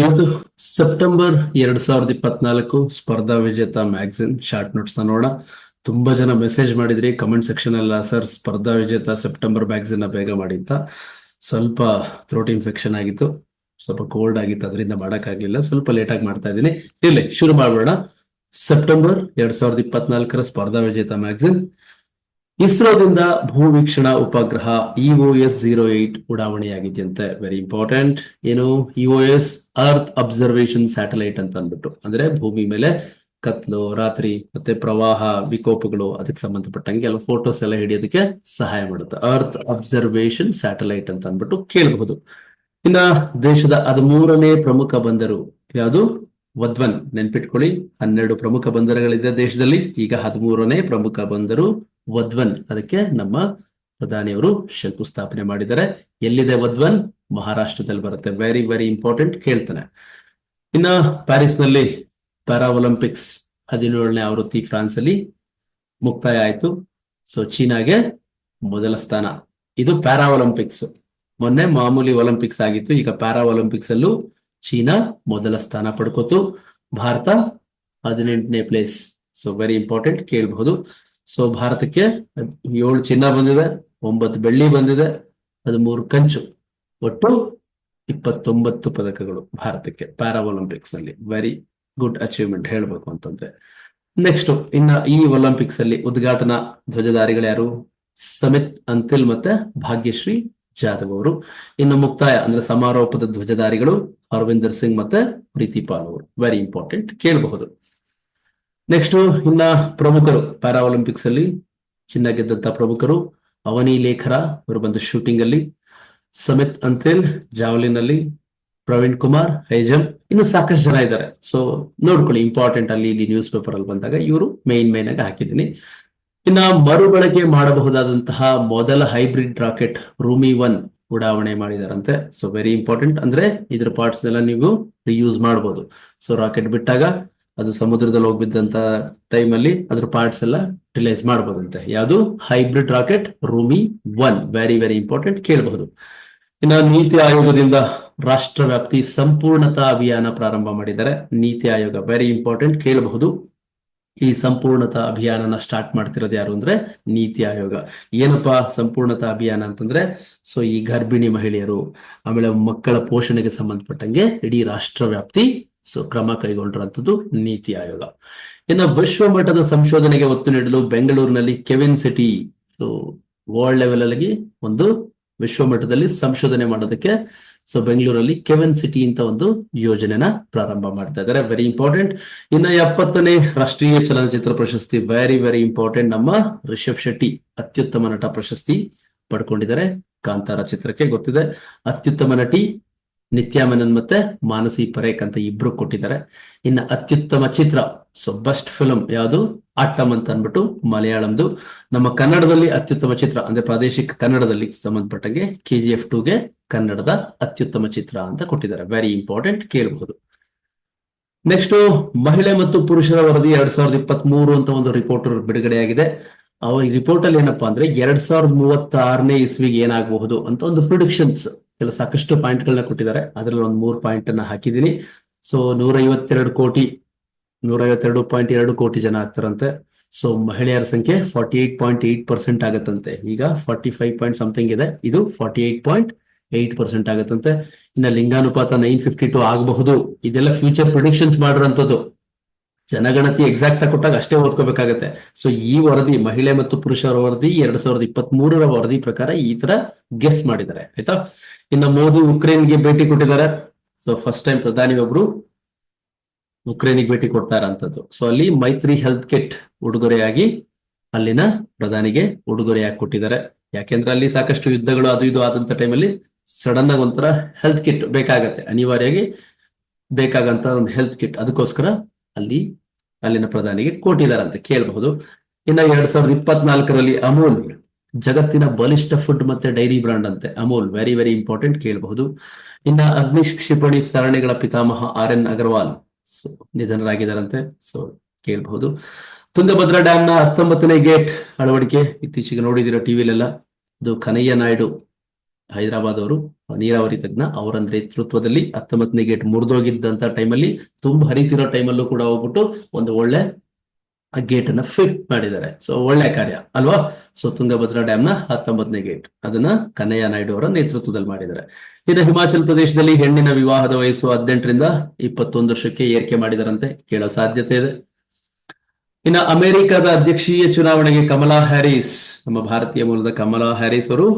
ಇವತ್ತು ಸೆಪ್ಟೆಂಬರ್ ಎರಡ್ ಸಾವಿರದ ಇಪ್ಪತ್ನಾಲ್ಕು ಸ್ಪರ್ಧಾ ವಿಜೇತ ಮ್ಯಾಗಝಿನ್ ಶಾರ್ಟ್ ನೋಟ್ಸ್ ನೋಡೋಣ. ತುಂಬಾ ಜನ ಮೆಸೇಜ್ ಮಾಡಿದ್ರಿ, ಕಮೆಂಟ್ ಸೆಕ್ಷನ್ ಅಲ್ಲ ಸರ್, ಸ್ಪರ್ಧಾ ವಿಜೇತ ಸೆಪ್ಟೆಂಬರ್ ಮ್ಯಾಗಝಿನ್ ಬೇಗ ಮಾಡಿ ಅಂತ. ಸ್ವಲ್ಪ ಥ್ರೋಟ್ ಇನ್ಫೆಕ್ಷನ್ ಆಗಿತ್ತು, ಸ್ವಲ್ಪ ಕೋಲ್ಡ್ ಆಗಿತ್ತು, ಅದರಿಂದ ಮಾಡೋಕ್ಕಾಗಲಿಲ್ಲ ಸ್ವಲ್ಪ ಲೇಟ್ ಆಗಿ ಮಾಡ್ತಾ ಇದ್ದೀನಿ. ಇಲ್ಲಿ ಶುರು ಮಾಡೋಣ ಸೆಪ್ಟೆಂಬರ್ ಎರಡ್ ಸಾವಿರದ ಇಪ್ಪತ್ನಾಲ್ಕರ ಸ್ಪರ್ಧಾ ವಿಜೇತ ಮ್ಯಾಗಝಿನ್. ಇಸ್ರೋದಿಂದ ಭೂ ವೀಕ್ಷಣಾ ಉಪಗ್ರಹ ಇಒ ಎಸ್ ಜೀರೋ ಏಟ್ ಉಡಾವಣೆಯಾಗಿದೆಯಂತೆ. ವೆರಿ ಇಂಪಾರ್ಟೆಂಟ್ ಏನು? EO S earth observation satellite ಅಂತ ಅಂದ್ಬಿಟ್ಟು. ಅಂದ್ರೆ ಭೂಮಿ ಮೇಲೆ ಕತ್ಲು, ರಾತ್ರಿ ಮತ್ತೆ ಪ್ರವಾಹ, ವಿಕೋಪಗಳು, ಅದಕ್ಕೆ ಸಂಬಂಧಪಟ್ಟಂಗೆ ಎಲ್ಲ ಫೋಟೋಸ್ ಎಲ್ಲ ಹಿಡಿಯೋದಕ್ಕೆ ಸಹಾಯ ಮಾಡುತ್ತೆ. ಅರ್ತ್ ಅಬ್ಸರ್ವೇಷನ್ ಸ್ಯಾಟಲೈಟ್ ಅಂತ ಅಂದ್ಬಿಟ್ಟು ಕೇಳಬಹುದು. ಇನ್ನ ದೇಶದ ಹದಿಮೂರನೇ ಪ್ರಮುಖ ಬಂದರು ಯಾವುದು? ವದ್ವನ್. ನೆನ್ಪಿಟ್ಕೊಳ್ಳಿ. ಹನ್ನೆರಡು ಪ್ರಮುಖ ಬಂದರುಗಳಿದೆ ದೇಶದಲ್ಲಿ. ಈಗ ಹದಿಮೂರನೇ ಪ್ರಮುಖ ಬಂದರು ವದ್ವನ್ ಅದಕ್ಕೆ ನಮ್ಮ ಪ್ರಧಾನಿಯವರು ಶಂಕುಸ್ಥಾಪನೆ ಮಾಡಿದ್ದಾರೆ. ಎಲ್ಲಿದೆ ವದ್ವನ್? ಮಹಾರಾಷ್ಟ್ರದಲ್ಲಿ ಬರುತ್ತೆ. ವೆರಿ ವೆರಿ ಇಂಪಾರ್ಟೆಂಟ್ ಕೇಳ್ತಾನೆ. ಇನ್ನ ಪ್ಯಾರಿಸ್ನಲ್ಲಿ ಪ್ಯಾರಾ ಒಲಿಂಪಿಕ್ಸ್ ಹದಿನೇಳನೇ ಆವೃತ್ತಿ ಫ್ರಾನ್ಸ್ ಅಲ್ಲಿ ಮುಕ್ತಾಯ ಆಯ್ತು. ಸೊ ಚೀನಾಗೆ ಮೊದಲ ಸ್ಥಾನ. ಇದು ಪ್ಯಾರಾ ಒಲಿಂಪಿಕ್ಸ್ ಮೊನ್ನೆ ಮಾಮೂಲಿ ಒಲಿಂಪಿಕ್ಸ್ ಆಗಿತ್ತು. ಈಗ ಪ್ಯಾರಾ ಒಲಿಂಪಿಕ್ಸ್ ಅಲ್ಲೂ ಚೀನಾ ಮೊದಲ ಸ್ಥಾನ ಪಡ್ಕೋತು. ಭಾರತ ಹದಿನೆಂಟನೇ ಪ್ಲೇಸ್ ಸೊ ವೆರಿ ಇಂಪಾರ್ಟೆಂಟ್ ಕೇಳಬಹುದು. ಸೊ ಭಾರತಕ್ಕೆ ಏಳು ಚಿನ್ನ ಬಂದಿದೆ, ಒಂಬತ್ತು ಬೆಳ್ಳಿ ಬಂದಿದೆ, ಹದಿಮೂರು ಕಂಚು. ಒಟ್ಟು ಇಪ್ಪತ್ತೊಂಬತ್ತು ಪದಕಗಳು ಭಾರತಕ್ಕೆ ಪ್ಯಾರಾ ಒಲಿಂಪಿಕ್ಸ್ನಲ್ಲಿ ವೆರಿ ಗುಡ್ ಅಚೀವ್ಮೆಂಟ್ ಹೇಳ್ಬೇಕು ಅಂತಂದ್ರೆ. ನೆಕ್ಸ್ಟ್ ಇನ್ನ ಈ ಒಲಿಂಪಿಕ್ಸ್ ಅಲ್ಲಿ ಉದ್ಘಾಟನಾ ಧ್ವಜಧಾರಿಗಳು ಯಾರು? ಸಮಿತ್ ಅಂತಿಲ್ ಮತ್ತೆ ಭಾಗ್ಯಶ್ರೀ ಜಾಧವ್ ಅವರು. ಇನ್ನು ಮುಕ್ತಾಯ, ಅಂದ್ರೆ ಸಮಾರೋಪದ ಧ್ವಜಧಾರಿಗಳು ಅರವಿಂದರ್ ಸಿಂಗ್ ಮತ್ತೆ ಪ್ರೀತಿ ಪಾಲ್ ಅವರು. ವೆರಿ ಇಂಪಾರ್ಟೆಂಟ್ ಕೇಳಬಹುದು. ನೆಕ್ಸ್ಟ್ ಇನ್ನ ಪ್ರಮುಖರು ಪ್ಯಾರಾ ಒಲಿಂಪಿಕ್ಸ್ ಅಲ್ಲಿ ಚಿನ್ನ ಗೆದ್ದಂತ ಪ್ರಮುಖರು ಅವನಿ ಲೇಖರ ಇವರು ಬಂದು ಶೂಟಿಂಗ್ ಅಲ್ಲಿ ಸಮಿತ್ ಅಂತೇಲ್ ಜಾವ್ಲಿನ್ ಅಲ್ಲಿ ಪ್ರವೀಣ್ ಕುಮಾರ್ ಹೈಜಮ್ ಇನ್ನು ಸಾಕಷ್ಟು ಜನ ಇದ್ದಾರೆ. ಸೊ ನೋಡ್ಕೊಳ್ಳಿ ಇಂಪಾರ್ಟೆಂಟ್ ಅಲ್ಲಿ ಇಲ್ಲಿ ನ್ಯೂಸ್ ಪೇಪರ್ ಅಲ್ಲಿ ಬಂದಾಗ ಇವರು ಮೇನ್ ಮೇನ್ ಆಗಿ ಹಾಕಿದ್ದೀನಿ. ಇನ್ನ ಮರುಬಳಕೆ ಮಾಡಬಹುದಾದಂತಹ ಮೊದಲ ಹೈಬ್ರಿಡ್ ರಾಕೆಟ್ ರೂಮಿ ಒನ್ ಉಡಾವಣೆ ಮಾಡಿದಾರಂತೆ. ಸೊ ವೆರಿ ಇಂಪಾರ್ಟೆಂಟ್ ಅಂದ್ರೆ ಇದ್ರ ಪಾರ್ಟ್ಸ್ ಎಲ್ಲ ನೀವು ರಿಯೂಸ್ ಮಾಡಬಹುದು ಸೊ ರಾಕೆಟ್ ಬಿಟ್ಟಾಗ ಅದು ಸಮುದ್ರದಲ್ಲಿ ಹೋಗ್ಬಿದ್ದಂತ ಟೈಮ್ ಅಲ್ಲಿ ಅದ್ರ ಪಾರ್ಟ್ಸ್ ಎಲ್ಲ ರಿಲೈಸ್ ಮಾಡಬಹುದಂತೆ ಯಾವುದು? Hybrid rocket Rhumi one very very important ಕೇಳಬಹುದು. ಇನ್ನು ನೀತಿ ಆಯೋಗದಿಂದ ರಾಷ್ಟ್ರ ವ್ಯಾಪ್ತಿ ಸಂಪೂರ್ಣತಾ ಅಭಿಯಾನ ಪ್ರಾರಂಭ ಮಾಡಿದ್ದಾರೆ. ನೀತಿ ಆಯೋಗ ವೆರಿ ಇಂಪಾರ್ಟೆಂಟ್ ಕೇಳಬಹುದು. ಈ ಸಂಪೂರ್ಣತಾ ಅಭಿಯಾನನ ಸ್ಟಾರ್ಟ್ ಮಾಡ್ತಿರೋದು ಯಾರು ಅಂದ್ರೆ? ನೀತಿ ಆಯೋಗ. ಏನಪ್ಪಾ ಸಂಪೂರ್ಣತಾ ಅಭಿಯಾನ ಅಂತಂದ್ರೆ? ಸೊ ಈ ಗರ್ಭಿಣಿ ಮಹಿಳೆಯರು, ಆಮೇಲೆ ಮಕ್ಕಳ ಪೋಷಣೆಗೆ ಸಂಬಂಧಪಟ್ಟಂಗೆ ಇಡೀ ರಾಷ್ಟ್ರ ವ್ಯಾಪ್ತಿ ಸೊ ಕ್ರಮ ಕೈಗೊಂಡಿರುವಂತದ್ದು ನೀತಿ ಆಯೋಗ. ಇನ್ನು ವಿಶ್ವ ಮಟ್ಟದ ಸಂಶೋಧನೆಗೆ ಒತ್ತು ನೀಡಲು ಬೆಂಗಳೂರಿನಲ್ಲಿ ಕೆವಿನ್ ಸಿಟಿ ವರ್ಲ್ಡ್ ಲೆವೆಲ್ ಅಲ್ಲಿ ಒಂದು ವಿಶ್ವ ಮಟ್ಟದಲ್ಲಿ ಸಂಶೋಧನೆ ಮಾಡೋದಕ್ಕೆ ಸೊ ಬೆಂಗಳೂರಲ್ಲಿ ಕೆವೆನ್ ಸಿಟಿ ಅಂತ ಒಂದು ಯೋಜನೆನ ಪ್ರಾರಂಭ ಮಾಡ್ತಾ ಇದ್ದಾರೆ. ವೆರಿ ಇಂಪಾರ್ಟೆಂಟ್ ಇನ್ನು ಎಪ್ಪತ್ತನೇ ರಾಷ್ಟ್ರೀಯ ಚಲನಚಿತ್ರ ಪ್ರಶಸ್ತಿ ವೆರಿ ವೆರಿ ಇಂಪಾರ್ಟೆಂಟ್ ನಮ್ಮ ರಿಷಬ್ ಶೆಟ್ಟಿ ಅತ್ಯುತ್ತಮ ನಟ ಪ್ರಶಸ್ತಿ ಪಡ್ಕೊಂಡಿದ್ದಾರೆ. ಕಾಂತಾರ ಚಿತ್ರಕ್ಕೆ ಗೊತ್ತಿದೆ. ಅತ್ಯುತ್ತಮ ನಟಿ ನಿತ್ಯಾ ಮೆನನ್ ಮತ್ತೆ ಮಾನಸಿ ಪರೇಖ್ ಅಂತ ಇಬ್ರು ಕೊಟ್ಟಿದ್ದಾರೆ. ಇನ್ನ ಅತ್ಯುತ್ತಮ ಚಿತ್ರ ಸೊ ಬೆಸ್ಟ್ ಫಿಲಂ ಯಾವುದು? ಆಟಮ್ ಅಂತ ಅನ್ಬಿಟ್ಟು ಮಲಯಾಳಂದು. ನಮ್ಮ ಕನ್ನಡದಲ್ಲಿ ಅತ್ಯುತ್ತಮ ಚಿತ್ರ, ಅಂದ್ರೆ ಪ್ರಾದೇಶಿಕ ಕನ್ನಡದಲ್ಲಿ ಸಂಬಂಧಪಟ್ಟಂಗೆ ಕೆ ಜಿ ಎಫ್ ಟೂಗೆ ಕನ್ನಡದ ಅತ್ಯುತ್ತಮ ಚಿತ್ರ ಅಂತ ಕೊಟ್ಟಿದ್ದಾರೆ. ವೆರಿ ಇಂಪಾರ್ಟೆಂಟ್ ಕೇಳಬಹುದು ನೆಕ್ಸ್ಟ್ ಮಹಿಳೆ ಮತ್ತು ಪುರುಷರ ವರದಿ ಎರಡ್ ಸಾವಿರದ ಇಪ್ಪತ್ತ್ ಮೂರು ಅಂತ ಒಂದು ರಿಪೋರ್ಟ್ ಬಿಡುಗಡೆಯಾಗಿದೆ. ಈ ರಿಪೋರ್ಟ್ ಅಲ್ಲಿ ಏನಪ್ಪಾ ಅಂದ್ರೆ ಎರಡ್ ಸಾವಿರದ ಮೂವತ್ತಾರನೇ ಇಸ್ವಿಗೆ ಏನಾಗಬಹುದು ಅಂತ ಒಂದು ಪ್ರಿಡಿಕ್ಷನ್ಸ್ ಎಲ್ಲ ಸಾಕಷ್ಟು ಪಾಯಿಂಟ್ಗಳನ್ನ ಕೊಟ್ಟಿದ್ದಾರೆ. ಅದರಲ್ಲಿ ಒಂದು ಮೂರು ಪಾಯಿಂಟ್ ಅನ್ನ ಹಾಕಿದ್ದೀನಿ. ಸೊ ನೂರ ಐವತ್ತೆರಡು ಕೋಟಿ ನೂರ ಐವತ್ತೆರಡು ಪಾಯಿಂಟ್ ಎರಡು ಕೋಟಿ ಜನ ಆಗ್ತಾರಂತೆ. ಸೊ ಮಹಿಳೆಯರ ಸಂಖ್ಯೆ forty eight point eight percent ಆಗತ್ತಂತೆ. ಈಗ ಫಾರ್ಟಿ ಫೈವ್ ಪಾಯಿಂಟ್ ಸಮಥಿಂಗ್ ಇದೆ. ಇದು forty eight point eight percent ಆಗತ್ತಂತೆ. ಇನ್ನ ಲಿಂಗಾನುಪಾತ ನೈನ್ ಫಿಫ್ಟಿ ಟು ಆಗಬಹುದು. ಇದೆಲ್ಲ ಫ್ಯೂಚರ್ ಪ್ರಿಡಿಕ್ಷನ್ಸ್ ಮಾಡಿರೋಂಥದ್ದು. ಜನಗಣತಿ ಎಕ್ಸಾಕ್ಟ್ ಆಗಿ ಕೊಟ್ಟಾಗ ಅಷ್ಟೇ ಓದ್ಕೋಬೇಕಾಗತ್ತೆ. ಸೊ ಈ ವರದಿ ಮಹಿಳೆ ಮತ್ತು ಪುರುಷರ ವರದಿ, ಎರಡ್ ಸಾವಿರದ ಇಪ್ಪತ್ತ್ ಮೂರರ ವರದಿ ಪ್ರಕಾರ ಈ ತರ ಗೆಸ್ ಮಾಡಿದ್ದಾರೆ, ಆಯ್ತಾ? ಇನ್ನು ಮೋದಿ ಉಕ್ರೇನ್ಗೆ ಭೇಟಿ ಕೊಟ್ಟಿದ್ದಾರೆ. ಸೊ ಫಸ್ಟ್ ಟೈಮ್ ಪ್ರಧಾನಿ ಒಬ್ರು ಉಕ್ರೇನಿಗೆ ಭೇಟಿ ಕೊಡ್ತಾ ಇರೋಂಥದ್ದು ಸೊ ಅಲ್ಲಿ ಮೈತ್ರಿ ಹೆಲ್ತ್ ಕಿಟ್ ಉಡುಗೊರೆಯಾಗಿ ಅಲ್ಲಿನ ಪ್ರಧಾನಿಗೆ ಉಡುಗೊರೆಯಾಗಿ ಕೊಟ್ಟಿದ್ದಾರೆ. ಯಾಕೆಂದ್ರೆ ಅಲ್ಲಿ ಸಾಕಷ್ಟು ಯುದ್ಧಗಳು ಅದು ಇದು ಆದಂತ ಟೈಮಲ್ಲಿ ಸಡನ್ ಆಗಿ ಒಂಥರ ಹೆಲ್ತ್ ಕಿಟ್ ಬೇಕಾಗತ್ತೆ. ಅನಿವಾರ್ಯವಾಗಿ ಬೇಕಾಗಂತ ಒಂದು ಹೆಲ್ತ್ ಕಿಟ್ ಅದಕ್ಕೋಸ್ಕರ ಅಲ್ಲಿ ಅಲ್ಲಿನ ಪ್ರಧಾನಿಗೆ ಕೊಟ್ಟಿದ್ದಾರೆ ಅಂತ ಕೇಳಬಹುದು. ಇನ್ನ ಎರಡ್ ಸಾವಿರದ ಇಪ್ಪತ್ನಾಲ್ಕರಲ್ಲಿ ಅಮೂಲ್, ಜಗತ್ತಿನ ಬಲಿಷ್ಠ ಫುಡ್ ಮತ್ತೆ ಡೈರಿ ಬ್ರಾಂಡ್ ಅಂತೆ. ಅಮೂಲ್ ವೆರಿ ವೆರಿ ಇಂಪಾರ್ಟೆಂಟ್ ಕೇಳಬಹುದು. ಇನ್ನ ಅಗ್ನಿ ಕ್ಷಿಪಣಿ ಸರಣಿಗಳ ಪಿತಾಮಹ ಆರ್ ಎನ್ ಅಗರ್ವಾಲ್ ನಿಧನರಾಗಿದ್ದಾರಂತೆ. ಸೊ ಕೇಳಬಹುದು. ತುಂಗಭದ್ರಾ ಡ್ಯಾಮ್ನ ಹತ್ತೊಂಬತ್ತನೇ ಗೇಟ್ ಅಳವಡಿಕೆ ಇತ್ತೀಚೆಗೆ ನೋಡಿದಿರೋ ಟಿವಿಲೆಲ್ಲ? ಅದು ಕನಯ್ಯ ನಾಯ್ಡು. ಹೈದರಾಬಾದ್ ಅವರು ನೀರಾವರಿ ತಜ್ಞ ಅವರ ನೇತೃತ್ವದಲ್ಲಿ ಹತ್ತೊಂಬತ್ತನೇ ಗೇಟ್ ಮುರಿದೋಗಿದ್ದಂತ ಟೈಮಲ್ಲಿ ತುಂಬಾ ಹರಿತಿರೋ ಟೈಮಲ್ಲೂ ಕೂಡ ಹೋಗ್ಬಿಟ್ಟು ಒಂದು ಒಳ್ಳೆ ಗೇಟ್ ಅನ್ನ ಫಿಟ್ ಮಾಡಿದ್ದಾರೆ. ಸೊ ಒಳ್ಳೆ ಕಾರ್ಯ ಅಲ್ವಾ? ಸೊ ತುಂಗಭದ್ರಾ ಡ್ಯಾಮ್ನ ಹತ್ತೊಂಬತ್ತನೇ ಗೇಟ್ ಅದನ್ನ ಕನ್ನಯ್ಯ ನಾಯ್ಡು ಅವರ ನೇತೃತ್ವದಲ್ಲಿ ಮಾಡಿದ್ದಾರೆ. ಇನ್ನು ಹಿಮಾಚಲ ಪ್ರದೇಶದಲ್ಲಿ ಹೆಣ್ಣಿನ ವಿವಾಹದ ವಯಸ್ಸು ಹದಿನೆಂಟರಿಂದ ಇಪ್ಪತ್ತೊಂದು ವರ್ಷಕ್ಕೆ ಏರಿಕೆ ಮಾಡಿದರಂತೆ ಕೇಳೋ ಸಾಧ್ಯತೆ ಇದೆ. ಇನ್ನು ಅಮೆರಿಕದ ಅಧ್ಯಕ್ಷೀಯ ಚುನಾವಣೆಗೆ ಕಮಲಾ ಹ್ಯಾರಿಸ್, ನಮ್ಮ ಭಾರತೀಯ ಮೂಲದ ಕಮಲಾ ಹ್ಯಾರಿಸ್ ಅವರು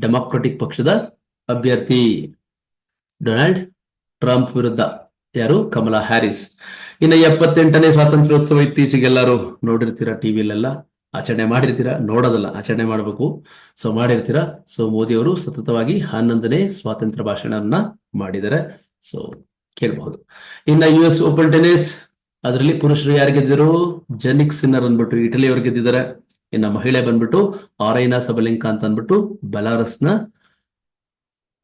ಡೆಮಾಕ್ರೆಟಿಕ್ ಪಕ್ಷದ ಅಭ್ಯರ್ಥಿ ಡೊನಾಲ್ಡ್ ಟ್ರಂಪ್ ವಿರುದ್ಧ ಯಾರು? Kamala Harris. ಇನ್ನು ಎಪ್ಪತ್ತೆಂಟನೇ ಸ್ವಾತಂತ್ರ್ಯೋತ್ಸವ ಇತ್ತೀಚೆಗೆಲ್ಲರೂ ನೋಡಿರ್ತೀರಾ ಟಿವಿಲೆಲ್ಲ ಆಚರಣೆ ಮಾಡಿರ್ತೀರಾ? ನೋಡೋದಲ್ಲ, ಆಚರಣೆ ಮಾಡಬೇಕು. ಸೊ ಮಾಡಿರ್ತೀರಾ? ಸೊ ಮೋದಿ ಅವರು ಸತತವಾಗಿ ಹನ್ನೊಂದನೇ ಸ್ವಾತಂತ್ರ್ಯ ಭಾಷಣವನ್ನ ಮಾಡಿದ್ದಾರೆ. ಸೊ ಕೇಳಬಹುದು. ಇನ್ನ ಯು ಎಸ್ ಓಪನ್ ಟೆನಿಸ್ ಅದರಲ್ಲಿ ಪುರುಷರು ಯಾರು ಗೆದ್ದಿದ್ರು? ಜೆನಿಕ್ ಸಿನ್ನರ್ ಅಂದ್ಬಿಟ್ಟು ಇಟಲಿ ಅವ್ರು ಗೆದ್ದಿದ್ದಾರೆ. ಇನ್ನ ಮಹಿಳೆ ಬಂದ್ಬಿಟ್ಟು ಆರೈನಾ ಸಬಲಿಂಕ ಅಂತ ಅಂದ್ಬಿಟ್ಟು ಬೆಲಾರಸ್ನ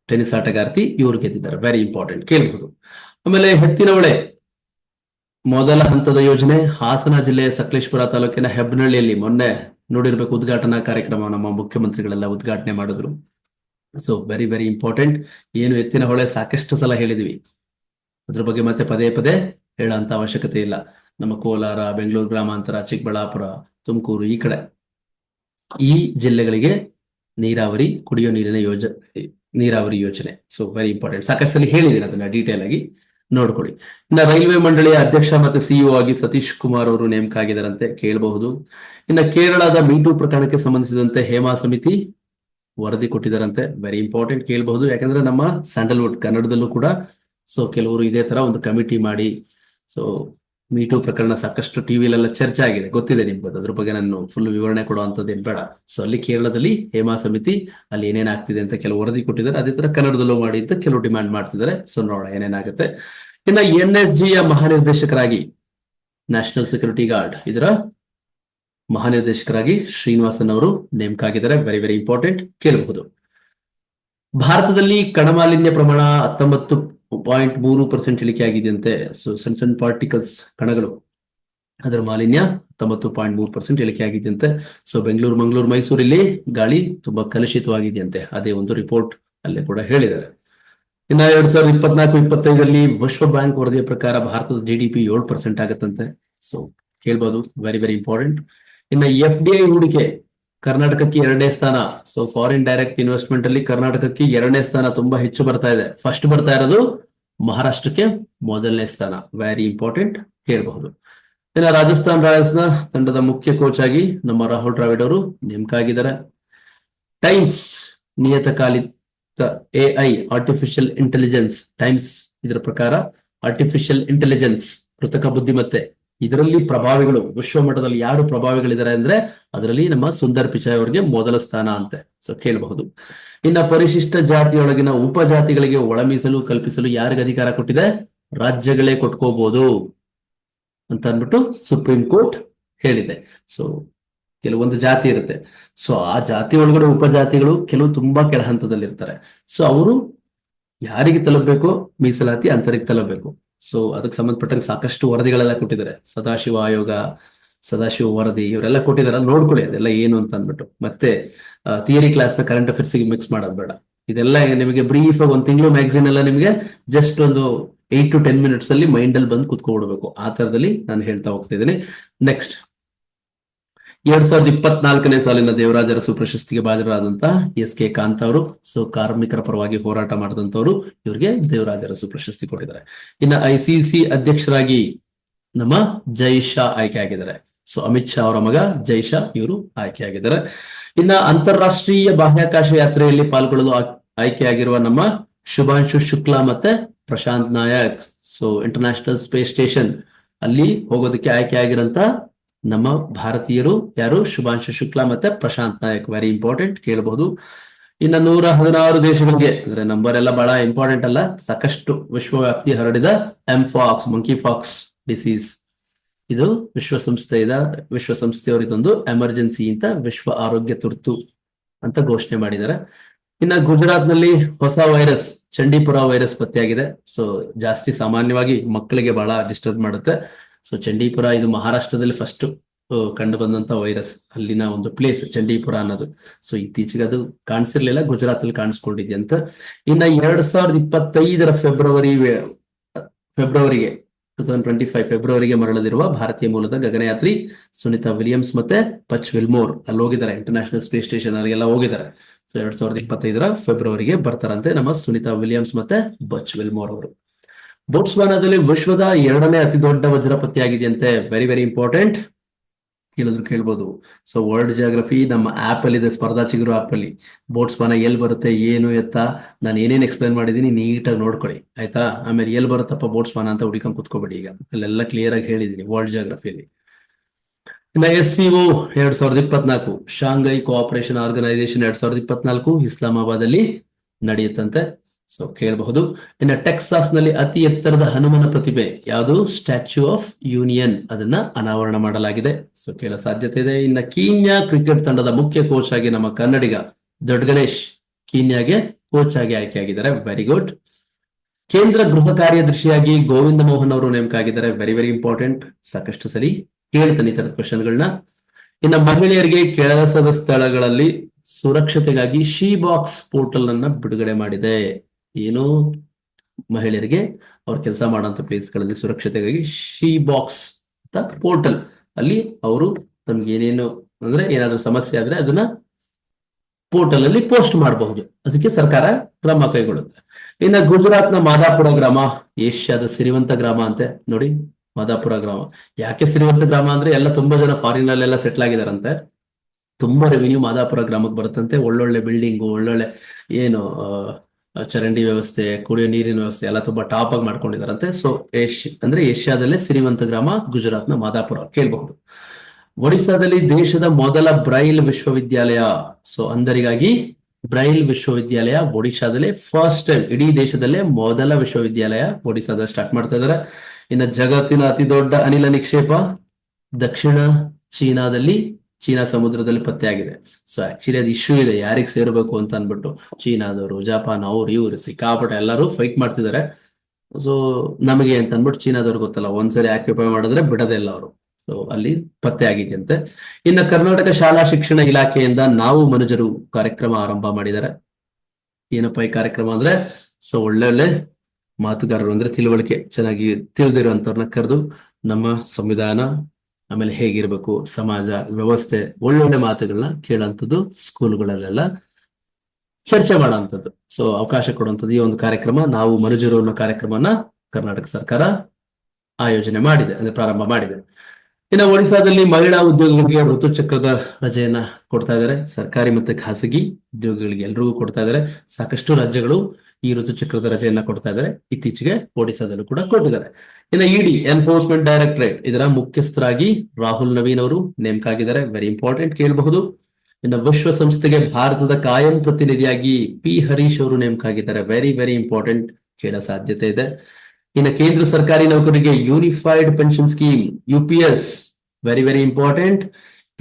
ಟೆನಿಸ್ ಆಟಗಾರ್ತಿ ಇವರು ಗೆದ್ದಿದ್ದಾರೆ. ವೆರಿ ಇಂಪಾರ್ಟೆಂಟ್ ಕೇಳಬಹುದು. ಆಮೇಲೆ ಹೆತ್ತಿನವಳೆ ಮೊದಲ ಹಂತದ ಯೋಜನೆ ಹಾಸನ ಜಿಲ್ಲೆಯ ಸಕಲೇಶ್ಪುರ ತಾಲೂಕಿನ ಹೆಬ್ಬನಹಳ್ಳಿಯಲ್ಲಿ ಮೊನ್ನೆ ನೋಡಿರ್ಬೇಕು ಉದ್ಘಾಟನಾ ಕಾರ್ಯಕ್ರಮ ನಮ್ಮ ಮುಖ್ಯಮಂತ್ರಿಗಳೆಲ್ಲ ಉದ್ಘಾಟನೆ ಮಾಡಿದ್ರು. ಸೊ ವೆರಿ ವೆರಿ ಇಂಪಾರ್ಟೆಂಟ್ ಏನು ಎತ್ತಿನ ಹೊಳೆ ಸಾಕಷ್ಟು ಸಲ ಹೇಳಿದ್ವಿ. ಅದ್ರ ಬಗ್ಗೆ ಮತ್ತೆ ಪದೇ ಪದೇ ಹೇಳುವಂತ ಅವಶ್ಯಕತೆ ಇಲ್ಲ. ನಮ್ಮ ಕೋಲಾರ, ಬೆಂಗಳೂರು ಗ್ರಾಮಾಂತರ, ಚಿಕ್ಕಬಳ್ಳಾಪುರ, ತುಮಕೂರು ಈ ಕಡೆ. ಈ ಜಿಲ್ಲೆಗಳಿಗೆ ನೀರಾವರಿ, ಕುಡಿಯೋ ನೀರಿನ ಯೋಜ, ನೀರಾವರಿ ಯೋಜನೆ. ಸೊ ವೆರಿ ಇಂಪಾರ್ಟೆಂಟ್ ಸಾಕಷ್ಟು ಸಲ ಹೇಳಿದ್ದೀನಿ ಅದನ್ನ ಡೀಟೇಲ್ ಆಗಿ ನೋಡ್ಕೊಳ್ಳಿ. ಇನ್ನ ರೈಲ್ವೆ ಮಂಡಳಿಯ ಅಧ್ಯಕ್ಷ ಮತ್ತು ಸಿಇಒ ಆಗಿ ಸತೀಶ್ ಕುಮಾರ್ ಅವರು ನೇಮಕ ಆಗಿದ್ದಾರಂತೆ ಕೇಳಬಹುದು. ಇನ್ನ ಕೇರಳದ ಮೀಟು ಪ್ರಕರಣಕ್ಕೆ ಸಂಬಂಧಿಸಿದಂತೆ ಹೇಮಾ ಸಮಿತಿ ವರದಿ ಕೊಟ್ಟಿದ್ದಾರಂತೆ. ವೆರಿ ಇಂಪಾರ್ಟೆಂಟ್ ಕೇಳಬಹುದು. ಯಾಕಂದ್ರೆ ನಮ್ಮ ಸ್ಯಾಂಡಲ್ವುಡ್ ಕನ್ನಡದಲ್ಲೂ ಕೂಡ ಸೊ ಕೆಲವರು ಇದೇ ತರ ಒಂದು ಕಮಿಟಿ ಮಾಡಿ ಸೊ ಮೀಟು ಪ್ರಕರಣ ಸಾಕಷ್ಟು ಟಿವಿಲೆಲ್ಲ ಚರ್ಚೆ ಆಗಿದೆ. ಗೊತ್ತಿದೆ ನಿಮ್ಗೆ ಅದ್ರ ಬಗ್ಗೆ ನಾನು ಫುಲ್ ವಿವರಣೆ ಕೊಡುವಂಥದ್ದು ಏನ್ ಬೇಡ. ಸೊ ಅಲ್ಲಿ ಕೇರಳದಲ್ಲಿ ಹೇಮಾ ಸಮಿತಿ ಅಲ್ಲಿ ಏನೇನಾಗ್ತಿದೆ ಅಂತ ಕೆಲವು ವರದಿ ಕೊಟ್ಟಿದ್ದಾರೆ. ಅದೇ ತರ ಕನ್ನಡದಲ್ಲೂ ಮಾಡಿ ಅಂತ ಕೆಲವು ಡಿಮ್ಯಾಂಡ್ ಮಾಡ್ತಿದ್ದಾರೆ. ಸೊ ನೋಡೋಣ ಏನೇನಾಗುತ್ತೆ. ಇನ್ನ ಎನ್ ಎಸ್ ಜಿಯ ಮಹಾನಿರ್ದೇಶಕರಾಗಿ ನ್ಯಾಷನಲ್ ಸೆಕ್ಯೂರಿಟಿ ಗಾರ್ಡ್ ಇದರ ಮಹಾನಿರ್ದೇಶಕರಾಗಿ ಶ್ರೀನಿವಾಸನ್ ಅವರು ನೇಮಕ ಆಗಿದ್ದಾರೆ ವೆರಿ ವೆರಿ ಇಂಪಾರ್ಟೆಂಟ್ ಕೇಳಬಹುದು. ಭಾರತದಲ್ಲಿ ಕಣಮಾಲಿನ್ಯ ಪ್ರಮಾಣ ಹತ್ತೊಂಬತ್ತು ಪಾಯಿಂಟ್ ಮೂರು ಪರ್ಸೆಂಟ್ ಇಳಿಕೆ ಆಗಿದೆಯಂತೆ ಸೊ ಸಣ್ಣ ಸಣ್ಣ ಪಾರ್ಟಿಕಲ್ಸ್ ಕಣಗಳು, ಅದರ ಮಾಲಿನ್ಯ ತೊಂಬತ್ತು ಪಾಯಿಂಟ್ ಮೂರು ಪರ್ಸೆಂಟ್ ಇಳಿಕೆ ಆಗಿದೆಯಂತೆ ಸೊ ಬೆಂಗಳೂರು, ಮಂಗಳೂರು, ಮೈಸೂರಲ್ಲಿ ಗಾಳಿ ತುಂಬಾ ಕಲುಷಿತವಾಗಿದೆಯಂತೆ. ಅದೇ ಒಂದು ರಿಪೋರ್ಟ್ ಅಲ್ಲೇ ಕೂಡ ಹೇಳಿದ್ದಾರೆ. ಇನ್ನ ಎರಡ್ ಸಾವಿರದ ಇಪ್ಪತ್ನಾಲ್ಕು, ಇಪ್ಪತ್ತೈದರಲ್ಲಿ ವಿಶ್ವ ಬ್ಯಾಂಕ್ ವರದಿಯ ಪ್ರಕಾರ ಭಾರತದ ಜಿ ಡಿ ಪಿ ಏಳು ಪರ್ಸೆಂಟ್ ಆಗತ್ತಂತೆ. ಸೊ ಕೇಳ್ಬೋದು ವೆರಿ ವೆರಿ ಇಂಪಾರ್ಟೆಂಟ್ ಇನ್ನ ಎಫ್ ಡಿ ಐ ಹೂಡಿಕೆ ಕರ್ನಾಟಕಕ್ಕೆ ಎರಡನೇ ಸ್ಥಾನ. ಸೊ ಫಾರಿನ್ ಡೈರೆಕ್ಟ್ ಇನ್ವೆಸ್ಟ್ಮೆಂಟ್ ಅಲ್ಲಿ ಕರ್ನಾಟಕಕ್ಕೆ ಎರಡನೇ ಸ್ಥಾನ ತುಂಬಾ ಹೆಚ್ಚು ಬರ್ತಾ ಇದೆ. ಫಸ್ಟ್ ಬರ್ತಾ ಇರೋದು ಮಹಾರಾಷ್ಟ್ರಕ್ಕೆ ಮೊದಲನೇ ಸ್ಥಾನ. ವೆರಿ ಇಂಪಾರ್ಟೆಂಟ್ ಕೇಳಬಹುದು. ಇನ್ನ ರಾಜಸ್ಥಾನ್ ರಾಯಲ್ಸ್ನ ತಂಡದ ಮುಖ್ಯ ಕೋಚ್ ಆಗಿ ನಮ್ಮ ರಾಹುಲ್ ದ್ರಾವಿಡ್ ಅವರು ನೇಮಕ ಆಗಿದ್ದಾರೆ ಟೈಮ್ಸ್ ನಿಯತಕಾಲಿತ ಎಐ ಆರ್ಟಿಫಿಷಿಯಲ್ ಇಂಟೆಲಿಜೆನ್ಸ್ ಟೈಮ್ಸ್ ಇದರ ಪ್ರಕಾರ ಆರ್ಟಿಫಿಷಿಯಲ್ ಇಂಟೆಲಿಜೆನ್ಸ್ ಕೃತಕ ಬುದ್ಧಿಮತ್ತೆ. ಇದರಲ್ಲಿ ಪ್ರಭಾವಿಗಳು ವಿಶ್ವ ಮಟ್ಟದಲ್ಲಿ ಯಾರು ಪ್ರಭಾವಿಗಳಿದ್ದಾರೆ ಅಂದ್ರೆ ಅದರಲ್ಲಿ ನಮ್ಮ ಸುಂದರ್ ಪಿಚಾಯ್ ಅವರಿಗೆ ಮೊದಲ ಸ್ಥಾನ ಅಂತೆ. ಸೊ ಕೇಳಬಹುದು. ಇನ್ನ ಪರಿಶಿಷ್ಟ ಜಾತಿಯೊಳಗಿನ ಉಪಜಾತಿಗಳಿಗೆ ಒಳಮೀಸಲು, ಕಲ್ಪಿಸಲು ಯಾರಿಗೆ ಅಧಿಕಾರ ಕೊಟ್ಟಿದೆ? ರಾಜ್ಯಗಳೇ ಕೊಟ್ಕೋಬಹುದು ಅಂತ ಅಂದ್ಬಿಟ್ಟು ಸುಪ್ರೀಂ ಕೋರ್ಟ್ ಹೇಳಿದೆ. ಸೊ ಕೆಲವೊಂದು ಜಾತಿ ಇರುತ್ತೆ. ಸೊ ಆ ಜಾತಿ ಒಳಗಡೆ ಉಪಜಾತಿಗಳು ಕೆಲವು ತುಂಬಾ ಕೆಳ ಹಂತದಲ್ಲಿ ಇರ್ತಾರೆ ಸೊ ಅವರು ಯಾರಿಗೆ ತಲುಪಬೇಕು? ಮೀಸಲಾತಿ ಅಂತರಿಗೆ ತಲುಪಬೇಕು. ಸೊ ಅದಕ್ಕೆ ಸಂಬಂಧಪಟ್ಟಂಗೆ ಸಾಕಷ್ಟು ವರದಿಗಳೆಲ್ಲ ಕೊಟ್ಟಿದ್ದಾರೆ. ಸದಾಶಿವ ಆಯೋಗ, ಸದಾಶಿವ ವರದಿ, ಇವರೆಲ್ಲ ಕೊಟ್ಟಿದ್ದಾರೆ. ನೋಡ್ಕೊಳ್ಳಿ, ಅದೆಲ್ಲ ಏನು ಅಂತ ಅಂದ್ಬಿಟ್ಟು. ಮತ್ತೆ ಥಿಯರಿ ಕ್ಲಾಸ್ನ ಕರೆಂಟ್ ಅಫೇರ್ಸ್ ಮಿಕ್ಸ್ ಮಾಡೋದು ಬೇಡ. ಇದೆಲ್ಲ ನಿಮಗೆ ಬ್ರೀಫ್ ಆಗಿ ಒಂದು ತಿಂಗಳು ಮ್ಯಾಗಝಿನ್ ಎಲ್ಲ ನಿಮಗೆ ಜಸ್ಟ್ ಒಂದು ಏಟ್ ಟು ಟೆನ್ ಮಿನಿಟ್ಸ್ ಅಲ್ಲಿ ಮೈಂಡ್ ಅಲ್ಲಿ ಬಂದು ಕುತ್ಕೊಬಿಡ್ಬೇಕು. ಆ ತರದಲ್ಲಿ ನಾನು ಹೇಳ್ತಾ ಹೋಗ್ತಾ ಇದ್ದೀನಿ. ನೆಕ್ಸ್ಟ್ ಎರಡ್ ಸಾವಿರದ ಇಪ್ಪತ್ನಾಲ್ಕನೇ ಸಾಲಿನ ದೇವರಾಜರ ಸುಪ್ರಶಸ್ತಿಗೆ ಭಾಜರಾದಂತಹ ಭಾಜರಾದಂತ ಎಸ್ ಕೆ ಕಾಂತ್ ಅವರು, ಸೊ ಕಾರ್ಮಿಕರ ಪರವಾಗಿ ಹೋರಾಟ ಮಾಡಿದಂತವರು ಇವರಿಗೆ ದೇವರಾಜರ ಸುಪ್ರಶಸ್ತಿ ಪ್ರಶಸ್ತಿ ಕೊಟ್ಟಿದ್ದಾರೆ. ಇನ್ನು ಐ ಸಿ ಸಿ ಅಧ್ಯಕ್ಷರಾಗಿ ನಮ್ಮ ಜೈ ಶಾ ಆಯ್ಕೆ ಆಗಿದ್ದಾರೆ ಸೊ ಅಮಿತ್ ಶಾ ಅವರ ಮಗ ಜೈ ಶಾ ಇವರು ಆಯ್ಕೆಯಾಗಿದ್ದಾರೆ. ಇನ್ನ ಅಂತಾರಾಷ್ಟ್ರೀಯ ಬಾಹ್ಯಾಕಾಶ ಯಾತ್ರೆಯಲ್ಲಿ ಪಾಲ್ಗೊಳ್ಳಲು ಆಯ್ಕೆ ಆಯ್ಕೆಯಾಗಿರುವ ನಮ್ಮ ಶುಭಾಂಶು ಶುಕ್ಲಾ ಮತ್ತೆ Prashanth Nayak, so international space station ಅಲ್ಲಿ ಹೋಗೋದಕ್ಕೆ ಆಯ್ಕೆ ಆಗಿರಂತ ನಮ್ಮ ಭಾರತೀಯರು ಯಾರು? ಶುಭಾಂಶ ಶುಕ್ಲಾ ಮತ್ತೆ ಪ್ರಶಾಂತ್ ನಾಯಕ್. ವೆರಿ ಇಂಪಾರ್ಟೆಂಟ್ ಕೇಳಬಹುದು ಇನ್ನ ನೂರ ಹದಿನಾರು ದೇಶಗಳಿಗೆ, ಅಂದ್ರೆ ನಂಬರ್ ಎಲ್ಲ ಬಹಳ ಇಂಪಾರ್ಟೆಂಟ್ ಅಲ್ಲ. ಸಾಕಷ್ಟು ವಿಶ್ವವ್ಯಾಪ್ತಿ ಹರಡಿದ M pox monkey pox disease ಇದು ವಿಶ್ವಸಂಸ್ಥೆಯ ವಿಶ್ವಸಂಸ್ಥೆಯವರು ಇದೊಂದು ಎಮರ್ಜೆನ್ಸಿ ಅಂತ ವಿಶ್ವ ಆರೋಗ್ಯ ತುರ್ತು ಅಂತ ಘೋಷಣೆ ಮಾಡಿದ್ದಾರೆ. ಇನ್ನ ಗುಜರಾತ್ನಲ್ಲಿ ಹೊಸ ವೈರಸ್ ಚಂಡೀಪುರ ವೈರಸ್ ಪತ್ತೆಯಾಗಿದೆ. ಸೊ ಜಾಸ್ತಿ ಸಾಮಾನ್ಯವಾಗಿ ಮಕ್ಕಳಿಗೆ ಬಹಳ ಡಿಸ್ಟರ್ಬ್ ಮಾಡುತ್ತೆ. ಸೊ ಚಂಡೀಪುರ ಇದು ಮಹಾರಾಷ್ಟ್ರದಲ್ಲಿ ಫಸ್ಟ್ ಕಂಡು ಬಂದಂತ ವೈರಸ್ ಅಲ್ಲಿನ ಒಂದು ಪ್ಲೇಸ್ ಚಂಡೀಪುರ ಅನ್ನೋದು. ಸೊ ಇತ್ತೀಚೆಗೆ ಅದು ಕಾಣಿಸಿರ್ಲಿಲ್ಲ ಗುಜರಾತ್ ಅಲ್ಲಿ ಕಾಣಿಸ್ಕೊಂಡಿದೆ ಅಂತ ಇನ್ನ ಎರಡ್ ಸಾವಿರದ ಇಪ್ಪತ್ತೈದರ ಫೆಬ್ರವರಿ ಫೆಬ್ರವರಿಗೆ ಟೂ ತೌಸಂಡ್ ಟ್ವೆಂಟಿ ಫೈವ್ ಫೆಬ್ರವರಿಗೆ ಮರಳದಿರುವ ಭಾರತೀಯ ಮೂಲದ ಗಗನಯಾತ್ರಿ ಸುನಿತಾ ವಿಲಿಯಮ್ಸ್ ಮತ್ತೆ ಪಚ್ ವಿಲ್ಮೋರ್ ಅಲ್ಲಿ ಹೋಗಿದ್ದಾರೆ. ಇಂಟರ್ನ್ಯಾಷನಲ್ ಸ್ಪೇಸ್ ಸ್ಟೇಷನ್ ಅಲ್ಲಿಗೆಲ್ಲ ಹೋಗಿದ್ದಾರೆ. ಸೊ ಎರಡ್ ಸಾವಿರದ ಇಪ್ಪತ್ತೈದರ ಫೆಬ್ರವರಿಗೆ ಬರ್ತಾರಂತೆ ನಮ್ಮ ಸುನಿತಾ ವಿಲಿಯಮ್ಸ್ ಮತ್ತೆ ಬಚ್ ವಿಲ್ಮೋರ್ ಅವರು. ಬೋಟ್ಸ್ವಾನಾದಲ್ಲಿ ವಿಶ್ವದ ಎರಡನೇ ಅತಿ ದೊಡ್ಡ ವಜ್ರಪತಿ ಆಗಿದೆಯಂತೆ ವೆರಿ ವೆರಿ ಇಂಪಾರ್ಟೆಂಟ್ ಕೇಳಿದ್ರು ಕೇಳ್ಬೋದು. ಸೊ ವರ್ಲ್ಡ್ ಜಿಯೋಗ್ರಫಿ ನಮ್ಮ ಆಪ್ ಅಲ್ಲಿ ಇದೆ ಸ್ಪರ್ಧಾ ಚಿಗುರು ಆಪ್ ಅಲ್ಲಿ. ಬೋಟ್ಸ್ವಾನ ಎಲ್ಲಿ ಬರುತ್ತೆ, ಏನು ಎತ್ತ, ನಾನು ಏನೇನು ಎಕ್ಸ್ಪ್ಲೈನ್ ಮಾಡಿದೀನಿ, ನೀಟಾಗಿ ನೋಡ್ಕೊಳ್ಳಿ. ಆಯ್ತಾ? ಆಮೇಲೆ ಎಲ್ಲಿ ಬರುತ್ತಪ್ಪ ಬೋಟ್ಸ್ವಾನ ಅಂತ ಹುಡ್ಕೊಂಡ್ ಕುತ್ಕೋಬೇಡಿ ಈಗ. ಅಲ್ಲೆಲ್ಲ ಕ್ಲಿಯರ್ ಆಗಿ ಹೇಳಿದೀನಿ ವರ್ಲ್ಡ್ ಜಿಯೋಗ್ರಫಿಯಲ್ಲಿ ಇನ್ನ ಎಸ್ ಸಿಒ ಎರಡ್ ಸಾವಿರದ ಇಪ್ಪತ್ನಾಲ್ಕು. ಶಾಂಘೈ ಕೋಆಪರೇಷನ್ ಆರ್ಗನೈಸೇಷನ್ ಎರಡ್ ಸಾವಿರದ ಇಪ್ಪತ್ನಾಲ್ಕು ಇಸ್ಲಾಮಾಬಾದಲ್ಲಿ ನಡೆಯುತ್ತಂತೆ. ಸೊ ಕೇಳಬಹುದು. ಇನ್ನು ಟೆಕ್ಸಾಸ್ನಲ್ಲಿ ಅತಿ ಎತ್ತರದ ಹನುಮನ ಪ್ರತಿಭೆ ಯಾವುದು? ಸ್ಟ್ಯಾಚ್ಯೂ ಆಫ್ ಯೂನಿಯನ್ ಅದನ್ನ ಅನಾವರಣ ಮಾಡಲಾಗಿದೆ. ಸೊ ಕೇಳ ಸಾಧ್ಯತೆ ಇದೆ. ಇನ್ನ ಕೀನ್ಯಾ ಕ್ರಿಕೆಟ್ ತಂಡದ ಮುಖ್ಯ ಕೋಚ್ ಆಗಿ ನಮ್ಮ ಕನ್ನಡಿಗ ದೊಡ್ಡ ಗಣೇಶ್ ಕೀನ್ಯಾಗೆ ಕೋಚ್ ಆಗಿ ಆಯ್ಕೆಯಾಗಿದ್ದಾರೆ. ವೆರಿ ಗುಡ್ ಕೇಂದ್ರ ಗೃಹ ಕಾರ್ಯದರ್ಶಿಯಾಗಿ ಗೋವಿಂದ ಮೋಹನ್ ಅವರು ನೇಮಕ ಆಗಿದ್ದಾರೆ ವೆರಿ ವೆರಿ ಇಂಪಾರ್ಟೆಂಟ್ ಸಾಕಷ್ಟು ಸರಿ ಕೇಳ್ತಾನೆ ಈ ತರದ ಕ್ವಶನ್ಗಳನ್ನ ಇನ್ನ ಮಹಿಳೆಯರಿಗೆ ಕೆಲಸದ ಸ್ಥಳಗಳಲ್ಲಿ ಸುರಕ್ಷತೆಗಾಗಿ ಶಿ ಬಾಕ್ಸ್ ಪೋರ್ಟಲ್ ಅನ್ನ ಬಿಡುಗಡೆ ಮಾಡಿದೆ. ಏನು ಮಹಿಳೆಯರಿಗೆ ಅವ್ರ ಕೆಲಸ ಮಾಡುವಂತ ಪ್ಲೇಸ್ಗಳಲ್ಲಿ ಸುರಕ್ಷತೆಗಾಗಿ ಶಿ ಬಾಕ್ಸ್ ಅಂತ ಪೋರ್ಟಲ್. ಅಲ್ಲಿ ಅವರು ತಮ್ಗೆ ಏನೇನು ಅಂದ್ರೆ ಏನಾದ್ರೂ ಸಮಸ್ಯೆ ಆದ್ರೆ ಅದನ್ನ ಪೋರ್ಟಲ್ ಅಲ್ಲಿ ಪೋಸ್ಟ್ ಮಾಡಬಹುದು. ಅದಕ್ಕೆ ಸರ್ಕಾರ ಕ್ರಮ ಕೈಗೊಳ್ಳುತ್ತೆ. ಇನ್ನ ಗುಜರಾತ್ನ ಮಾದಾಪುರ ಗ್ರಾಮ, ಏಷ್ಯಾದ ಸಿರಿವಂತ ಗ್ರಾಮ ಅಂತೆ. ನೋಡಿ, ಮಾದಾಪುರ ಗ್ರಾಮ. ಯಾಕೆ ಸಿರಿವಂತ ಗ್ರಾಮ ಅಂದ್ರೆ ಎಲ್ಲ ತುಂಬಾ ಜನ ಫಾರಿನ್ ಅಲ್ಲೆಲ್ಲ ಸೆಟ್ಲ್ ಆಗಿದಾರಂತೆ. ತುಂಬಾ ರೆವಿನ್ಯೂ ಮಾದಾಪುರ ಗ್ರಾಮಕ್ಕೆ ಬರುತ್ತಂತೆ. ಒಳ್ಳೊಳ್ಳೆ ಬಿಲ್ಡಿಂಗು ಒಳ್ಳೊಳ್ಳೆ ಏನು ಚರಂಡಿ ವ್ಯವಸ್ಥೆ, ಕುಡಿಯೋ ನೀರಿನ ವ್ಯವಸ್ಥೆ ಎಲ್ಲ ತುಂಬಾ ಟಾಪ್ ಆಗಿ ಮಾಡ್ಕೊಂಡಿದಾರಂತೆ ಸೊ ಏಷ್ಯಾ, ಅಂದ್ರೆ ಏಷ್ಯಾದಲ್ಲೇ ಸಿರಿವಂತ ಗ್ರಾಮ ಗುಜರಾತ್ನ ಮಾದಾಪುರ ಕೇಳಬಹುದು. ಒಡಿಸ್ಸಾದಲ್ಲಿ ದೇಶದ ಮೊದಲ ಬ್ರೈಲ್ ವಿಶ್ವವಿದ್ಯಾಲಯ. ಸೊ ಅಂಧರಿಗಾಗಿ ಬ್ರೈಲ್ ವಿಶ್ವವಿದ್ಯಾಲಯ ಒಡಿಶಾದಲ್ಲಿ ಫಸ್ಟ್ ಟೈಮ್ ಇಡೀ ದೇಶದಲ್ಲೇ ಮೊದಲ ವಿಶ್ವವಿದ್ಯಾಲಯ ಒಡಿಶಾದಲ್ಲಿ ಸ್ಟಾರ್ಟ್ ಮಾಡ್ತಾ ಇದ್ದಾರೆ. ಇನ್ನು ಜಗತ್ತಿನ ಅತಿ ದೊಡ್ಡ ಅನಿಲ ನಿಕ್ಷೇಪ ದಕ್ಷಿಣ ಚೀನಾದಲ್ಲಿ ಚೀನಾ ಸಮುದ್ರದಲ್ಲಿ ಪತ್ತೆಯಾಗಿದೆ. ಸೊ ಆಕ್ಚುಲಿ ಅದು ಇಶ್ಯೂ ಇದೆ. ಯಾರಿಗೆ ಸೇರ್ಬೇಕು ಅಂತ ಅನ್ಬಿಟ್ಟು ಚೀನಾದವರು, ಜಪಾನ್, ಅವ್ರು, ಇವ್ರು, ಸಿಕ್ಕಾಪಟ್ಟೆ ಎಲ್ಲರೂ ಫೈಟ್ ಮಾಡ್ತಿದ್ದಾರೆ. ಸೊ ನಮಗೆ ಅಂತ ಅನ್ಬಿಟ್ಟು ಚೀನಾದವ್ರು ಗೊತ್ತಲ್ಲ ಒಂದ್ಸರಿ ಆಕ್ಯುಪೈ ಮಾಡಿದ್ರೆ ಬಿಡದೇ ಇಲ್ಲ ಅವರು. ಸೊ ಅಲ್ಲಿ ಪತ್ತೆ ಆಗಿದೆಯಂತೆ ಇನ್ನು ಕರ್ನಾಟಕ ಶಾಲಾ ಶಿಕ್ಷಣ ಇಲಾಖೆಯಿಂದ ನಾವು ಮನುಜರು ಕಾರ್ಯಕ್ರಮ ಆರಂಭ ಮಾಡಿದ್ದಾರೆ. ಏನಪ್ಪ ಈ ಕಾರ್ಯಕ್ರಮ ಅಂದ್ರೆ ಸೊ ಒಳ್ಳೆ ಒಳ್ಳೆ ಮಾತುಗಾರರು ಅಂದ್ರೆ ತಿಳುವಳಿಕೆ ಚೆನ್ನಾಗಿ ತಿಳಿದಿರುವಂತವ್ರನ್ನ ಕರೆದು ನಮ್ಮ ಸಂವಿಧಾನ ಆಮೇಲೆ ಹೇಗಿರ್ಬೇಕು, ಸಮಾಜ, ವ್ಯವಸ್ಥೆ, ಒಳ್ಳೊಳ್ಳೆ ಮಾತುಗಳನ್ನ ಕೇಳೋಂಥದ್ದು ಸ್ಕೂಲ್ಗಳಲ್ಲೆಲ್ಲ ಚರ್ಚೆ ಮಾಡೋಂಥದ್ದು. ಸೊ ಅವಕಾಶ ಕೊಡುವಂಥದ್ದು ಈ ಒಂದು ಕಾರ್ಯಕ್ರಮ. ನಾವು ಮನುಜರು ಅನ್ನೋ ಕಾರ್ಯಕ್ರಮನ ಕರ್ನಾಟಕ ಸರ್ಕಾರ ಆಯೋಜನೆ ಮಾಡಿದೆ, ಅಂದ್ರೆ ಪ್ರಾರಂಭ ಮಾಡಿದೆ. ಇನ್ನು ಒಡಿಶಾದಲ್ಲಿ ಮಹಿಳಾ ಉದ್ಯೋಗಿಗಳಿಗೆ ಋತುಚಕ್ರದ ರಜೆಯನ್ನ ಕೊಡ್ತಾ ಇದ್ದಾರೆ. ಸರ್ಕಾರಿ ಮತ್ತೆ ಖಾಸಗಿ ಉದ್ಯೋಗಿಗಳಿಗೆ ಎಲ್ರಿಗೂ ಕೊಡ್ತಾ ಇದ್ದಾರೆ. ಸಾಕಷ್ಟು ರಾಜ್ಯಗಳು ಈ ಋತುಚಕ್ರದ ರಜೆಯನ್ನ ಕೊಡ್ತಾ ಇದ್ದಾರೆ. ಇತ್ತೀಚೆಗೆ ಒಡಿಶಾದಲ್ಲೂ ಕೂಡ ಕೊಟ್ಟಿದ್ದಾರೆ. ಇನ್ನು ಇಡಿ ಎನ್ಫೋರ್ಸ್ಮೆಂಟ್ ಡೈರೆಕ್ಟರೇಟ್ ಇದರ ಮುಖ್ಯಸ್ಥರಾಗಿ ರಾಹುಲ್ ನವೀನ್ ಅವರು ನೇಮಕ ಆಗಿದ್ದಾರೆ ವೆರಿ ಇಂಪಾರ್ಟೆಂಟ್ ಕೇಳಬಹುದು. ಇನ್ನು ವಿಶ್ವಸಂಸ್ಥೆಗೆ ಭಾರತದ ಕಾಯಂ ಪ್ರತಿನಿಧಿಯಾಗಿ ಪಿ ಹರೀಶ್ ಅವರು ನೇಮಕ ಆಗಿದ್ದಾರೆ ವೆರಿ ವೆರಿ ಇಂಪಾರ್ಟೆಂಟ್ ಕೇಳೋ ಸಾಧ್ಯತೆ ಇದೆ. ಇನ್ನು ಕೇಂದ್ರ ಸರ್ಕಾರಿ ನೌಕರರಿಗೆ unified pension scheme U P S very very important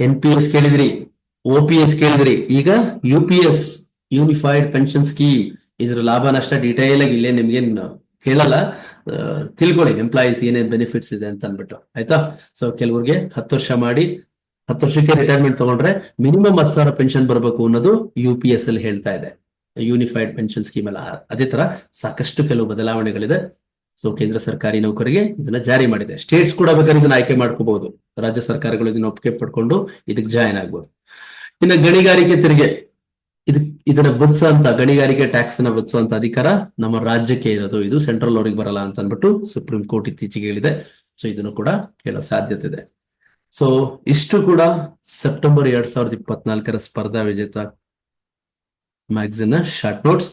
N P S ಕೇಳಿದ್ರಿ ಒ ಪಿ ಎಸ್ ಕೇಳಿದ್ರಿ. ಈಗ U P S unified pension scheme ಇದ್ರ ಲಾಭ ನಷ್ಟ ಡೀಟೇಲ್ ಆಗಿ ಇಲ್ಲೇ ನಿಮ್ಗೆ ಕೇಳಲ್ಲ. ತಿಳ್ಕೊಳ್ಳಿ ಎಂಪ್ಲಾಯೀಸ್ ಏನೇನ್ ಬೆನಿಫಿಟ್ಸ್ ಇದೆ ಅಂತ ಅನ್ಬಿಟ್ಟು ಆಯ್ತಾ? ಸೊ ಕೆಲವ್ರಿಗೆ ಹತ್ತು ವರ್ಷ ಮಾಡಿ, ಹತ್ತು ವರ್ಷಕ್ಕೆ ರಿಟೈರ್ಮೆಂಟ್ ತಗೊಂಡ್ರೆ ಮಿನಿಮಮ್ ಹತ್ತು ಸಾವಿರ ಪೆನ್ಷನ್ ಬರಬೇಕು ಅನ್ನೋದು ಯು ಪಿ ಎಸ್ ಅಲ್ಲಿ ಹೇಳ್ತಾ ಇದೆ. ಯೂನಿಫೈಡ್ ಪೆನ್ಷನ್ ಸ್ಕೀಮ್ ಅಲ್ಲ. ಅದೇ ತರ ಸಾಕಷ್ಟು ಕೆಲವು ಬದಲಾವಣೆಗಳಿದೆ. ಸೊ ಕೇಂದ್ರ ಸರ್ಕಾರಿ ನೌಕರಿಗೆ ಇದನ್ನ ಜಾರಿ ಮಾಡಿದೆ. ಸ್ಟೇಟ್ಸ್ ಕೂಡ ಬೇಕಾದ್ರೆ ಇದನ್ನ ಆಯ್ಕೆ ಮಾಡ್ಕೋಬಹುದು. ರಾಜ್ಯ ಸರ್ಕಾರಗಳು ಇದನ್ನ ಒಪ್ಪಿಗೆ ಪಡ್ಕೊಂಡು ಇದಕ್ಕೆ ಜಾಯಿನ್ ಆಗ್ಬೋದು. ಇನ್ನು ಗಣಿಗಾರಿಕೆ ತೆರಿಗೆ. ಇದಕ್, ಇದನ್ನ ಬುದ್ಸುವಂತ ಗಣಿಗಾರಿಕೆ ಟ್ಯಾಕ್ಸ್ ಅನ್ನ ಅಂತ ಅಧಿಕಾರ ನಮ್ಮ ರಾಜ್ಯಕ್ಕೆ ಇರೋದು. ಇದು ಸೆಂಟ್ರಲ್ ಅವ್ರಿಗೆ ಬರಲ್ಲ ಅಂತ ಅಂದ್ಬಿಟ್ಟು ಸುಪ್ರೀಂ ಕೋರ್ಟ್ ಇತ್ತೀಚೆಗೆ ಹೇಳಿದೆ. ಸೊ ಇದನ್ನು ಕೂಡ ಕೇಳೋ ಸಾಧ್ಯತೆ ಇದೆ. ಸೊ ಇಷ್ಟು ಕೂಡ ಸೆಪ್ಟೆಂಬರ್ ಎರಡ್ ಸಾವಿರದ ಇಪ್ಪತ್ನಾಲ್ಕರ ಸ್ಪರ್ಧಾ ವಿಜೇತ ಮ್ಯಾಗ್ಝಿನ್ ಶಾರ್ಟ್ ನೋಟ್ಸ್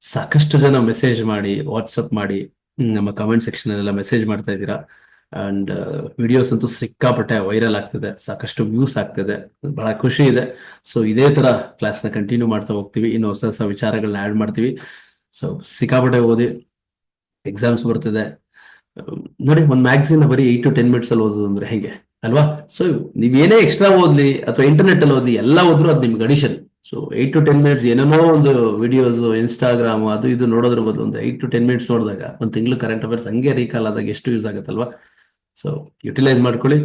ಸಾಕಷ್ಟು ಜನ ಮೆಸೇಜ್ ಮಾಡಿ ವಾಟ್ಸಪ್ ಮಾಡಿ ನಮ್ಮ ಕಮೆಂಟ್ ಸೆಕ್ಷನ್ ಎಲ್ಲ ಮೆಸೇಜ್ ಮಾಡ್ತಾ ಇದ್ದೀರಾ. ಅಂಡ್ ವಿಡಿಯೋಸ್ ಅಂತೂ ಸಿಕ್ಕಾಪಟ್ಟೆ ವೈರಲ್ ಆಗ್ತಿದೆ. ಸಾಕಷ್ಟು ವ್ಯೂಸ್ ಆಗ್ತಿದೆ. ಬಹಳ ಖುಷಿ ಇದೆ. ಸೊ ಇದೇ ತರ ಕ್ಲಾಸ್ನ ಕಂಟಿನ್ಯೂ ಮಾಡ್ತಾ ಹೋಗ್ತೀವಿ. ಇನ್ನು ಹೊಸ ಹೊಸ ವಿಚಾರಗಳನ್ನ ಆಡ್ ಮಾಡ್ತೀವಿ. ಸೊ ಸಿಕ್ಕಾಪಟ್ಟೆ ಓದಿ ಎಕ್ಸಾಮ್ಸ್ ಬರ್ತಿದೆ. ನೋಡಿ, ಒಂದು ಮ್ಯಾಗ್ಝಿನ್ ಬರೀ ಏಟ್ ಟು ಟೆನ್ ಮಿನಿಟ್ಸ್ ಅಲ್ಲಿ ಓದೋದು ಅಂದ್ರೆ ಹೆಂಗೆ? ಅಲ್ವಾ? ಸೊ ನೀವ್ ಏನೇ ಎಕ್ಸ್ಟ್ರಾ ಓದ್ಲಿ ಅಥವಾ ಇಂಟರ್ನೆಟ್ ಅಲ್ಲಿ ಓದ್ಲಿ, ಎಲ್ಲ ಓದ್ರು ಅದು ನಿಮ್ಗೆ addition so eight to ten minutes ಏನೇನೋ ಒಂದು ವಿಡಿಯೋಸ್ ಇನ್ಸ್ಟಾಗ್ರಾಮ್ ಅದು ಇದು ನೋಡೋದ್ರ ಬದಲು ಒಂದು ಏಟ್ ಟು ಟೆನ್ ಮಿನಿಟ್ಸ್ ನೋಡಿದಾಗ ಒಂದು ತಿಂಗಳು ಕರೆಂಟ್ ಅಫೇರ್ಸ್ ಹಂಗೆ ರೀಕಾಲ್ ಆದಾಗ ಎಷ್ಟು ಯೂಸ್ ಆಗುತ್ತಲ್ವಾ? ಸೊ ಯುಟಿಲೈಸ್ ಮಾಡ್ಕೊಳ್ಳಿ.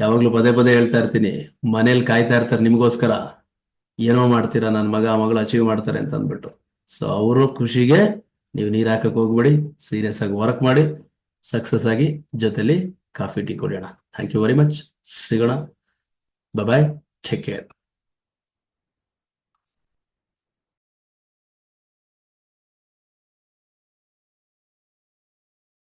ಯಾವಾಗಲೂ ಪದೇ ಪದೇ ಹೇಳ್ತಾ ಇರ್ತೀನಿ. ಮನೇಲಿ ಕಾಯ್ತಾ ಇರ್ತಾರೆ ನಿಮಗೋಸ್ಕರ. ಏನೋ ಮಾಡ್ತೀರಾ ನನ್ನ ಮಗ ಮಗಳು ಅಚೀವ್ ಮಾಡ್ತಾರೆ ಅಂತ ಅಂದ್ಬಿಟ್ಟು. ಸೊ ಅವರು ಖುಷಿಗೆ ನೀವು ನೀರು ಹಾಕಕ್ಕೆ ಹೋಗ್ಬೇಡಿ. ಸೀರಿಯಸ್ ಆಗಿ ವರ್ಕ್ ಮಾಡಿ. ಸಕ್ಸಸ್ ಆಗಿ ಜೊತೆಲಿ ಕಾಫಿ, ಟೀ ಕುಡಿಯೋಣ. ಥ್ಯಾಂಕ್ ಯು ವೆರಿ ಮಚ್ ಸಿಗೋಣ. Bye take care